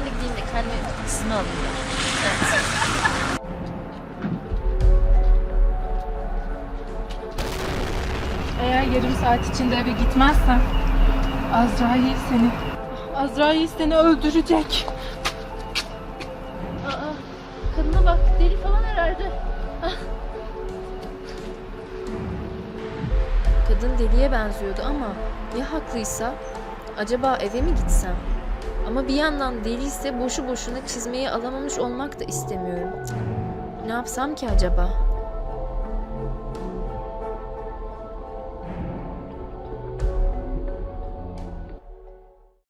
ben de gideyim de kendi kısmını alayım. Evet. Eğer yarım saat içinde eve gitmezsen Azrail seni Azrail seni öldürecek. Aa, kadına bak deli falan herhalde. Ah. Kadın deliye benziyordu ama ya haklıysa acaba eve mi gitsem? Ama bir yandan deliyse boşu boşuna çizmeyi alamamış olmak da istemiyorum. Ne yapsam ki acaba?